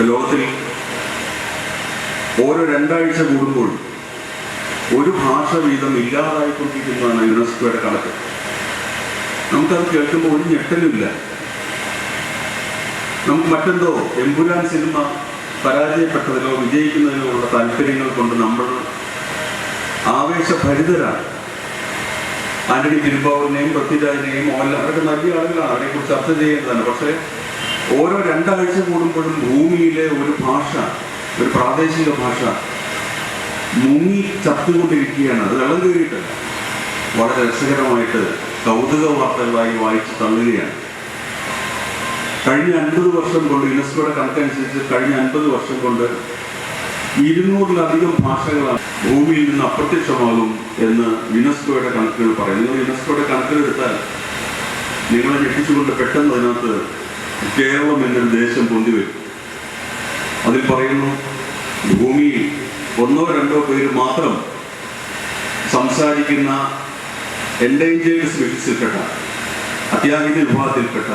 ലോകത്തിൽ ഓരോ രണ്ടാഴ്ച കൂടുമ്പോൾ ഒരു ഭാഷ വീതം ഇല്ലാതായിക്കൊണ്ടിരിക്കുന്നതാണ് യുനെസ്കോയുടെ കണക്ക്. നമുക്കത് കേൾക്കുമ്പോൾ ഒരു ഞെട്ടലുമില്ല. നമുക്ക് മറ്റെന്തോ എമ്പുരാൻ സിനിമ പരാജയപ്പെട്ടതിനോ വിജയിക്കുന്നതിനോ ഉള്ള താല്പര്യങ്ങൾ കൊണ്ട് നമ്മൾ ആവേശഭരിതരാണ്. ആന്റണി തിരുമ്പാവൂരിനെയും പൃഥ്വിരാജിനെയും മോഹൻലാൽ അവരൊക്കെ നല്ല ആളുകളാണ്. അവരെ കുറിച്ച് ചർച്ച ചെയ്യേണ്ടതാണ് പക്ഷേ ഓരോ രണ്ടാഴ്ച കൂടുമ്പോഴും ഭൂമിയിലെ ഒരു ഭാഷ ഒരു പ്രാദേശിക ഭാഷ മുങ്ങി ചത്തുകൊണ്ടിരിക്കുകയാണ്. അത് വെള്ളം കയറിയിട്ടല്ല വളരെ രസകരമായിട്ട് കൗതുക വാർത്തകളായി വായിച്ച് തള്ളുകയാണ്. കഴിഞ്ഞ അൻപത് വർഷം കൊണ്ട് യുനെസ്കോയുടെ കണക്കനുസരിച്ച് കഴിഞ്ഞ അൻപത് വർഷം കൊണ്ട് ഇരുന്നൂറിലധികം ഭാഷകളാണ് ഭൂമിയിൽ നിന്ന് അപ്രത്യക്ഷമാകും എന്ന് യുനെസ്കോയുടെ കണക്കുകൾ പറയും. നിങ്ങൾ യുനെസ്കോയുടെ കണക്കുകൾ എടുത്താൽ നിങ്ങളെ ഞെട്ടിച്ചുകൊണ്ട് പെട്ടെന്ന് അതിനകത്ത് കേരളം എന്നൊരു ദേശം പൊന്തിവരും. അതിൽ പറയുന്നു ഭൂമിയിൽ ഒന്നോ രണ്ടോ പേര് മാത്രം സംസാരിക്കുന്ന എൻഡേഞ്ചേഴ്സ് സ്പീഷീസിൽപ്പെട്ട അത്യാഹിത വിഭാഗത്തിൽപ്പെട്ട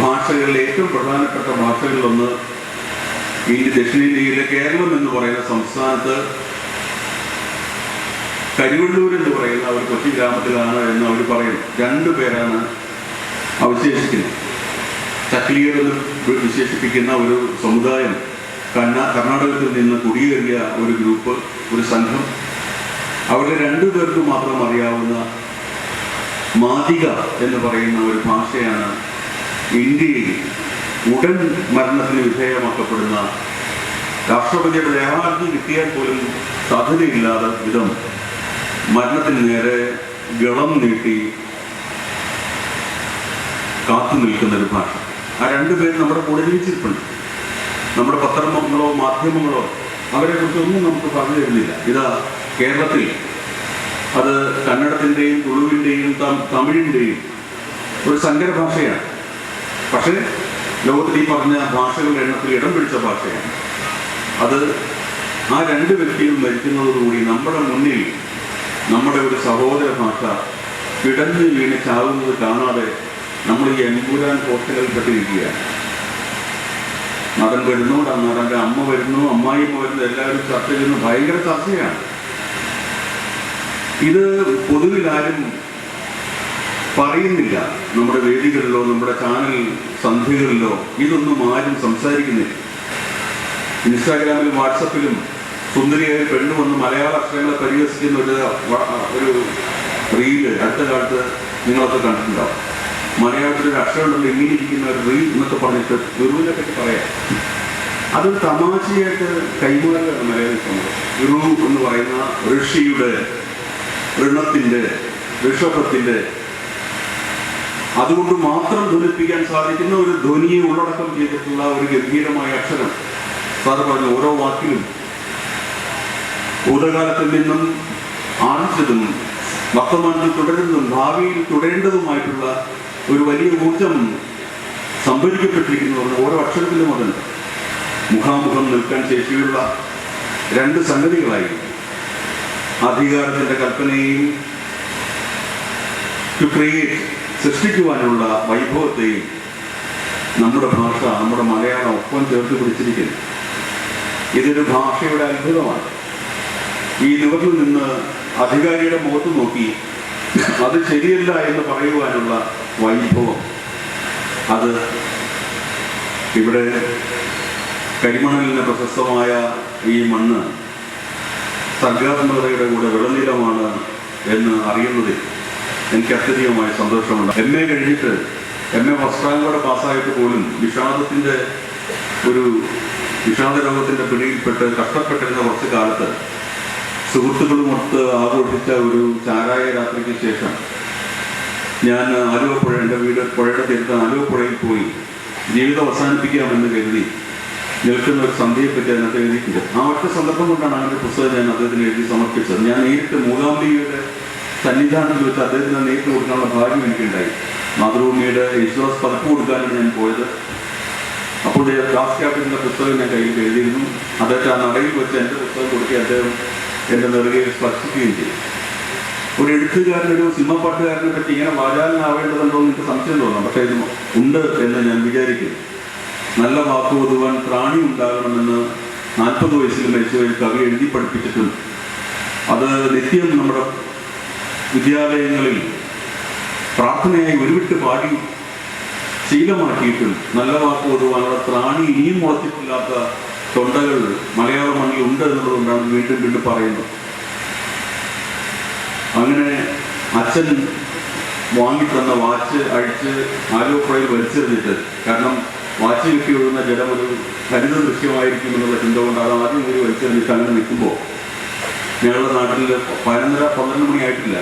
ഭാഷകളിലെ ഏറ്റവും പ്രധാനപ്പെട്ട ഭാഷകളിലൊന്ന് ഇന്ത്യ ദക്ഷിണേന്ത്യയിലെ കേരളം എന്ന് പറയുന്ന സംസ്ഥാനത്ത് കരിവള്ളൂർ എന്ന് പറയുന്ന ഒരു കൊച്ചി ഗ്രാമത്തിലാണ് എന്ന് അവർ പറയുന്നു. രണ്ടു പേരാണ് അവശേഷിക്കുന്നത്. ചക്ലിയർ വിശേഷിപ്പിക്കുന്ന ഒരു സമുദായം. കന്ന കർണാടകത്തിൽ നിന്ന് കുടിയേറിയ ഒരു ഗ്രൂപ്പ് ഒരു സംഘം. അവരുടെ രണ്ടു പേർക്ക് മാത്രം അറിയാവുന്ന മാതിക എന്ന് പറയുന്ന ഒരു ഭാഷയാണ് ഇന്ത്യയിൽ ഉടൻ മരണത്തിന് വിധേയമാക്കപ്പെടുന്ന രാഷ്ട്രപതിയുടെ ദേഹാർജി കിട്ടിയാൽ പോലും സാധ്യതയില്ലാതെ വിധം മരണത്തിന് നേരെ ഗളം നീട്ടി കാത്തു നിൽക്കുന്ന ഒരു ഭാഷ. ആ രണ്ടുപേരും നമ്മുടെ കൂടെ ജീവിച്ചിരിപ്പുണ്ട് നമ്മുടെ പത്രങ്ങളോ മാധ്യമങ്ങളോ അവരെ കുറിച്ചൊന്നും നമുക്ക് പറഞ്ഞു തരുന്നില്ല. ഇതാ കേരളത്തിൽ അത് കന്നഡത്തിന്റെയും തുളുവിന്റെയും തമിഴിന്റെയും ഒരു സങ്കര ഭാഷയാണ്. പക്ഷേ ലോകത്തിൽ ഈ പറഞ്ഞ ഭാഷകളുടെ എണ്ണത്തിൽ ഇടം പിടിച്ച ഭാഷയാണ്. അത് ആ രണ്ട് വ്യക്തിയും മരിക്കുന്നതോടുകൂടി നമ്മുടെ മുന്നിൽ നമ്മുടെ ഒരു സഹോദര ഭാഷ കിടഞ്ഞ് വീണ് ചാവുന്നത് കാണാതെ നമ്മൾ ഈ എമ്പുരാൻ പോസ്റ്റുകളിൽ മകൻ വരുന്നു നടന്റെ അമ്മ വരുന്നു അമ്മായിമ്മ വരുന്നു എല്ലാവരും ചർച്ച ചെയ്യുന്നു. ഭയങ്കര ചർച്ചയാണ്. ഇത് പൊതുവിലാരും പറയുന്നില്ല. നമ്മുടെ വേദികളിലോ നമ്മുടെ ചാനൽ സന്ധ്യകളിലോ ഇതൊന്നും ആരും സംസാരിക്കുന്നില്ല. ഇൻസ്റ്റാഗ്രാമിലും വാട്സപ്പിലും സുന്ദരിയായ പെണ്ണ് വന്ന് മലയാള അക്ഷരങ്ങളെ പരിഹസിക്കുന്ന ഒരു ഒരു റീൽ അടുത്ത കാലത്ത് നിങ്ങളൊക്കെ കണ്ടിട്ടുണ്ടാവും. മലയാളത്തിൽ ഒരു അക്ഷരം ഉണ്ടല്ലോ ഇങ്ങനെ ഇരിക്കുന്ന ഒരു റീ എന്നൊക്കെ പറഞ്ഞിട്ട് ഗുരുവിനെ പറയാം. അതൊരു തമാശയായിട്ട് മലയാളം സമൂഹം ഗുരു എന്ന് പറയുന്ന ഋഷിയുടെ ഋണത്തിന്റെ ഋഷഭത്തിന്റെ അതുകൊണ്ട് മാത്രം ധ്വനിപ്പിക്കാൻ സാധിക്കുന്ന ഒരു ധ്വനിയെ ഉള്ളടക്കം ചെയ്തിട്ടുള്ള ഒരു ഗംഭീരമായ അക്ഷരം. സാർ പറഞ്ഞ ഓരോ വാക്കിലും ഭൂതകാലത്തിൽ നിന്നും ആർജിച്ചതും വർത്തമാനത്തിൽ തുടരുന്നതും ഭാവിയിൽ തുടരേണ്ടതുമായിട്ടുള്ള ഒരു വലിയ ഊർജം സംഭരിക്കപ്പെട്ടിരിക്കുന്നു ഓരോ അക്ഷരത്തിലും അതുണ്ട് മുഖാമുഖം നിൽക്കാൻ ശേഷിയുള്ള രണ്ട് സംഗതികളായി അധികാരത്തിന്റെ കൽപ്പനയും ടു ക്രിയേറ്റ് സൃഷ്ടിക്കുവാനുള്ള വൈഭവത്തെയും നമ്മുടെ ഭാഷ നമ്മുടെ മലയാളം ഒപ്പം ചേർത്ത് പിടിച്ചിരിക്കുന്നു. ഇതൊരു ഭാഷയുടെ അത്ഭുതമാണ്. ഈ നിവർത്തിൽ നിന്ന് അധികാരിയുടെ മുഖത്ത് നോക്കി അത് ശരിയല്ല എന്ന് പറയുവാനുള്ള വൈഭവം. അത് ഇവിടെ കരിമണലിന് പ്രശസ്തമായ ഈ മണ്ണ് സർഗാത്മകതയുടെ കൂടെ വിളനീലമാണ് എന്ന് അറിയുന്നതിൽ എനിക്ക് അത്യധികമായ സന്തോഷമുണ്ട്. എം എ കഴിഞ്ഞിട്ട് എം എ ഫസ്റ്റാങ്കോടെ പാസ്സായിട്ട് പോലും വിഷാദത്തിന്റെ ഒരു വിഷാദ രോഗത്തിന്റെ പിടിയിൽപ്പെട്ട് കഷ്ടപ്പെട്ടിരുന്ന കുറച്ച് കാലത്ത് സുഹൃത്തുക്കളുമൊത്ത് ആഘോഷിച്ച ഒരു ചാരായ രാത്രിക്ക് ശേഷം ഞാൻ ആലുവപ്പുഴ എന്റെ വീട് പുഴയുടെ തീരത്ത് ആലുവപ്പുഴയിൽ പോയി. ജീവിതം അവസാനിപ്പിക്കാമെന്ന് കരുതി നിൽക്കുന്ന ഒരു സന്ധ്യയെപ്പറ്റി അതിനകത്ത് എഴുതിയിട്ടുണ്ട്. ആ ഒറ്റ സന്ദർഭം കൊണ്ടാണ് അങ്ങനത്തെ പുസ്തകം ഞാൻ അദ്ദേഹത്തിന് എഴുതി സമർപ്പിച്ചത്. ഞാൻ നേരിട്ട് മൂകാംബികയുടെ സന്നിധാനത്തിൽ വെച്ച് അദ്ദേഹത്തിന് നേരിട്ട് കൊടുക്കാനുള്ള ഭാഗ്യം എനിക്കുണ്ടായി. മാതൃഭൂമിയുടെ യേശുദാസ് പതിപ്പ് കൊടുക്കാനാണ് ഞാൻ പോയത്. അപ്പോൾ ക്ലാസ് ക്യാപ്റ്റന്റെ പുസ്തകം ഞാൻ കയ്യിൽ എഴുതിയിരുന്നു. അദ്ദേഹത്തെ ആ നടയിൽ വെച്ച് എന്റെ പുസ്തകം കൊടുക്കുകയും അദ്ദേഹം എന്റെ നെറുകയിൽ സ്പർശിക്കുകയും ചെയ്തു. ഒരു എഴുത്തുകാരൻ ഒരു സിനിമ പാട്ടുകാരനെ പറ്റി ഇങ്ങനെ വാചാലനാവേണ്ടതുണ്ടോ എന്ന് എനിക്ക് സംശയം തോന്നാം പക്ഷേ ഇത് ഉണ്ട് എന്ന് ഞാൻ വിചാരിക്കുന്നു. നല്ല വാക്ക് ഒതുവാൻ പ്രാണി ഉണ്ടാകണമെന്ന് നാൽപ്പത് വയസ്സിൽ മരിച്ചുപോയ കവി എഴുതി പഠിപ്പിച്ചിട്ടുണ്ട്. അത് നിത്യം നമ്മുടെ വിദ്യാലയങ്ങളിൽ പ്രാർത്ഥനയായി ഉരുവിട്ട് പാടി ശീലമാക്കിയിട്ടുണ്ട്. നല്ല വാക്ക് ഒതുവാനുള്ള പ്രാണി ഇനിയും മുളച്ചിട്ടില്ലാത്ത തൊണ്ടകൾ മലയാള മണ്ണിൽ ഉണ്ട് എന്നുള്ളതുകൊണ്ടാണ് വീണ്ടും വീണ്ടും പറയുന്നത്. അങ്ങനെ അച്ഛൻ വാങ്ങിത്തന്ന വാച്ച് അഴിച്ച് ആലോപ്പുഴയിൽ വലിച്ചെറിഞ്ഞിട്ട് കാരണം വാച്ച് കിട്ടി ഒഴുകുന്ന ജലം ഒരു ഹരിത ദൃശ്യമായിരിക്കും എന്നുള്ള ചിന്ത കൊണ്ട് അത് ആദ്യം കൂടി വലിച്ചെറിഞ്ഞിട്ട് അങ്ങനെ നിൽക്കുമ്പോൾ. ഞങ്ങളുടെ നാട്ടിൽ പതിനൊന്നര പന്ത്രണ്ട് മണിയായിട്ടില്ല.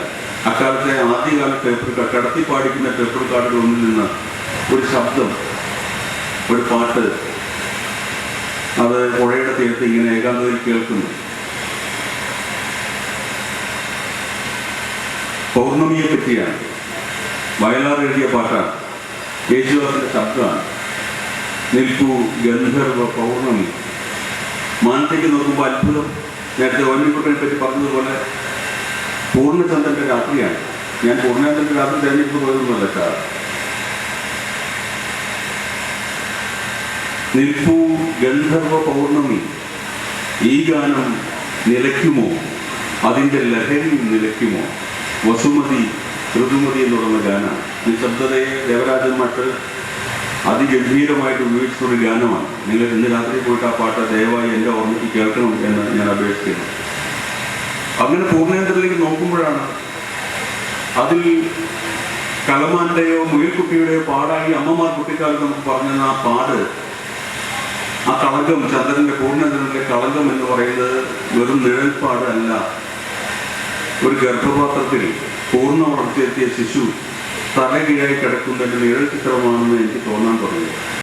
അക്കാലത്തെ ആദ്യകാല റെക്കോർഡ് കടത്തി പാടിക്കുന്ന ഒന്നിൽ നിന്ന് ഒരു ശബ്ദം ഒരു പാട്ട് അത് പുഴയുടെ തീരത്ത് ഇങ്ങനെ ഏകാന്തതയിൽ കേൾക്കുന്നു. പൗർണമിയെ പറ്റിയാണ്. വയലാർ എഴുതിയ പാട്ടാണ്. യേശുദാസിന്റെ ശബ്ദമാണ്. നിൽപ്പു ഗന്ധർവ പൗർണമി. മാനത്തേക്ക് നോക്കുമ്പോൾ അത്ഭുതം. നേരത്തെ ഓർമ്മിക്കുട്ടനെ പറ്റി പറഞ്ഞതുപോലെ പൂർണചന്ദ്രന്റെ രാത്രിയാണ്. ഞാൻ പൂർണചന്ദ്രന്റെ രാത്രി തിരഞ്ഞെടുപ്പ് പോയതൊന്നുമല്ല സാർ നിൽപ്പു ഗന്ധർവ പൗർണമി. ഈ ഗാനം നിലയ്ക്കുമോ? അതിന്റെ ലഹരി നിലയ്ക്കുമോ? വസുമതി ഋതുമതി എന്ന് പറയുന്ന ഗാനമാണ് നിശബ്ദതയെ ദേവരാജൻ മട്ട് അതിഗംഭീരമായിട്ട് ഉപയോഗിച്ചിട്ടുള്ള ഗാനമാണ്. നിങ്ങൾ ഇന്ന് രാത്രി പോയിട്ട് ആ പാട്ട് ദയവായി എന്റെ ഓർമ്മയ്ക്ക് കേൾക്കണം എന്ന് ഞാൻ അപേക്ഷിക്കുന്നു. അങ്ങനെ പൂർണേന്ദ്രയിലേക്ക് നോക്കുമ്പോഴാണ് അതിൽ കലമാന്റെയോ മുയൽക്കുട്ടിയുടെയോ പാടായി അമ്മമാർ കുട്ടിക്കാലത്ത് നമുക്ക് പറഞ്ഞ ആ പാട് ആ കളങ്കം ചന്ദ്രന്റെ പൂർണചന്ദ്രന്റെ കളങ്കം എന്ന് പറയുന്നത് വെറും നിഴൽപ്പാട് അല്ല ഒരു ഗർഭപാത്രത്തിൽ പൂർണ വളർച്ചയെത്തിയ ശിശു തലകീഴായി കിടക്കുന്നതിന്റെ നിഴൽ ചിത്രമാണെന്ന് എനിക്ക് തോന്നുന്നു